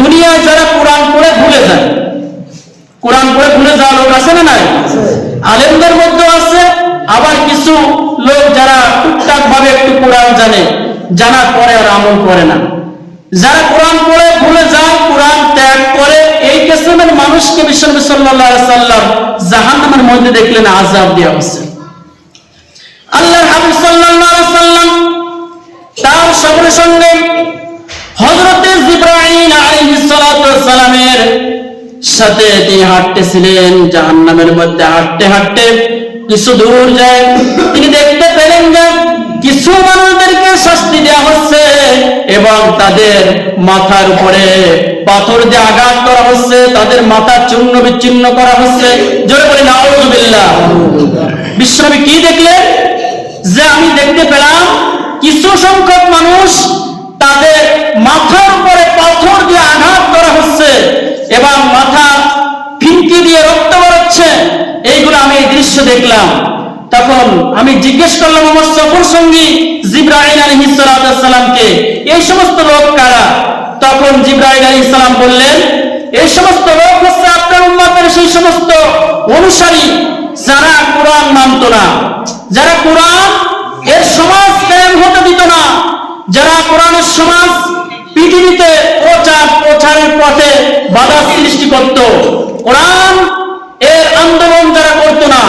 দুনিয়ায় যারা কোরআন পড়ে ভুলে যায়। কোরআন পড়ে ভুলে যাওয়া লোক আছে না নাই? আলেমদের মধ্যে আছে। আবার কিছু লোক যারা টুকটাক ভাবে একটু কোরআন জানে, জানার পরে আর আমল করে না। যারা কোরআন পড়ে ভুলে যায়, কোরআন ত্যাগ করে, এই কিসমের মানুষকে বিশ্বনবী সাল্লাল্লাহু আলাইহি সাল্লাম জাহান্নামের মধ্যে দেখলেন আযাব দেওয়া হচ্ছে আল্লাহর হাবিব সাল্লাল্লাহু আলাইহি সাল্লাম তার সঙ্গে সঙ্গে হযরতে জিবরাইল আলাইহিস সালাতু সালামের সাথে তিনি হাঁটতেছিলেন, জাহান্নামের মধ্যে হাঁটতে হাঁটতে কিছু দূর যায়। তিনি দেখতে পেলেন যে কিছু মানুষদেরকে শাস্তি দেওয়া হচ্ছে এবং তাদের মাথার উপরে পাথর দিয়ে আঘাত করা হচ্ছে, তাদের মাথা চূর্ণ বিচ্ছিন্ন করা হচ্ছে। জোরে বলি নাউজুবিল্লাহ বিশ্বনবী কি দেখলেন? যে আমি দেখতে পেলাম কিছু সংখ্যক মানুষ তাদের মাথার উপরে পাথর দিয়ে আঘাত করা হচ্ছে এবং মাথা ফিনকি দিয়ে রক্ত বেরোচ্ছে এইগুলো আমি এই দৃশ্য দেখলাম। তখন আমি জিজ্ঞেস করলাম, আমার সফর সঙ্গী জিব্রাহিম আলী সালামকে এই সমস্ত লোক কারা? তখন জিব্রাহিম আলী সালাম বললেন, এই সমস্ত লোক হচ্ছে আপনার উম্মাতের সেই সমস্ত অনুসারী যারা কোরআন মানত না, যারা কোরআন এর সমাজ কায়েম হতে দিত না, যারা কোরআনের সমাজ পৃথিবীতে প্রচার প্রচারের পথে বাধা সৃষ্টি করত। কোরআন এর আন্দোলন যারা করত না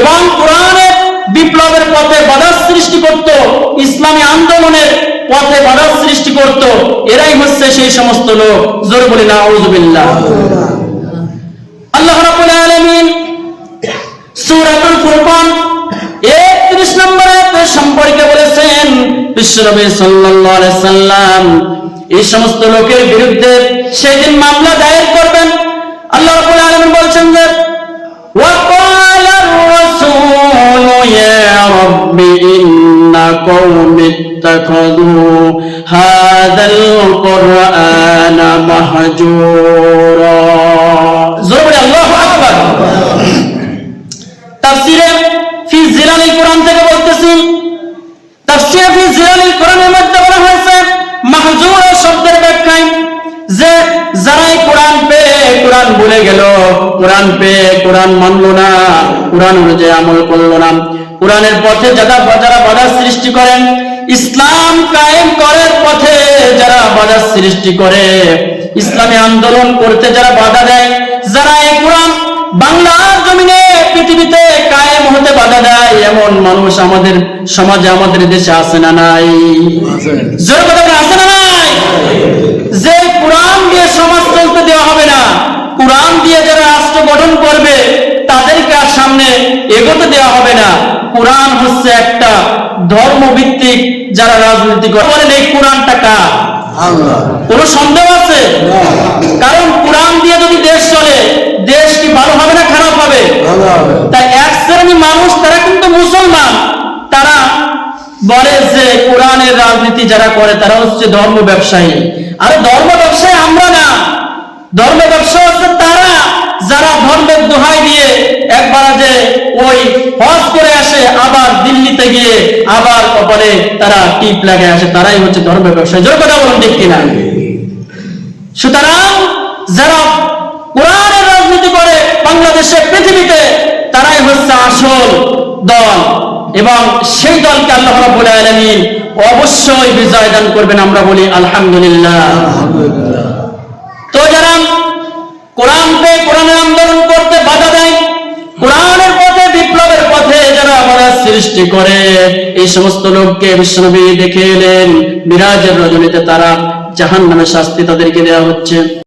এবং কোরআনের বিপ্লবের পথে বাধা সৃষ্টি করত, ইসলামী আন্দোলনের পথে বাধা সৃষ্টি করত, এরাই হচ্ছে সেই সমস্ত লোক। জোরে বলি না আউযুবিল্লাহ আল্লাহ রাব্বুল আলামিন সূরাতুল ফুরকান 31 নম্বর আয়াতের সম্পর্কে বলেছেন, বিশ্বনবী সাল্লাল্লাহু আলাইহি সাল্লাম এই সমস্ত লোকের বিরুদ্ধে সেদিন মামলা দায়ের رب إن قوم اتخذوا هذا القرآن مهجورا. ভুলে গেল কোরআন পেয়ে কোরআন মানলো না কোরআন অনুযায়ী আমল করল না। কোরআনের পথে যারা যারা বাধা সৃষ্টি করেন ইসলাম কায়েম করার পথে যারা বাধা সৃষ্টি করে ইসলামী আন্দোলন করতে যারা বাধা দেয় যারা এই কোরআন বাংলার জমিনে পৃথিবীতে কায়েম হতে বাধা দেয় এমন মানুষ আমাদের সমাজে আমাদের দেশে আছে না নাই? জোর কথা আছে না নাই যে কোরআন দিয়ে সমাজ চলতে দেওয়া হবে না কোরআন দিয়ে যারা রাষ্ট্র গঠন করবে তাদেরকে আর সামনে এগোতে দেওয়া হবে না। কোরআন হচ্ছে একটা ধর্মভিত্তিক যারা রাজনীতি করে। বলেন এই কোরআনটা কার? কোন সন্দেহ আছে? কারণ কোরআন দিয়ে যদি দেশ চলে দেশ কি ভালো হবে না খারাপ হবে? তাই এক শ্রেণি মানুষ তারা কিন্তু মুসলমান। তারা বলে যে কোরআনের রাজনীতি যারা করে তারা হচ্ছে ধর্ম ব্যবসায়ী। আরে ধর্ম ব্যবসায়ী আমরা না। ধর্ম ব্যবসা হচ্ছে তারা। যারা ধর্মের দোহাই দিয়ে একবার যে ওই হজ করে আসে, আবার দিল্লিতে গিয়ে আবার কপালে তারা টিপ লাগে আসে, তারাই হচ্ছে ধর্ম ব্যবসায়ী। জোর কথা বলুন, ঠিক কিনা? সুতরাং যারা কোরআনের রাজনীতি করে বাংলাদেশে, পৃথিবীতে, তারাই হচ্ছে আসল দল। এবং সেই দলকে আল্লাহ রাব্বুল আলামিন অবশ্যই বিজয় দান করবেন, আমরা বলি আলহামদুলিল্লাহ। তো সৃষ্টি করে এই সমস্ত লোককে বিশ্বনবী দেখে এলেন, মিরাজের রজনীতে তারা জাহান নামে শাস্তি তাদেরকে দেওয়া হচ্ছে।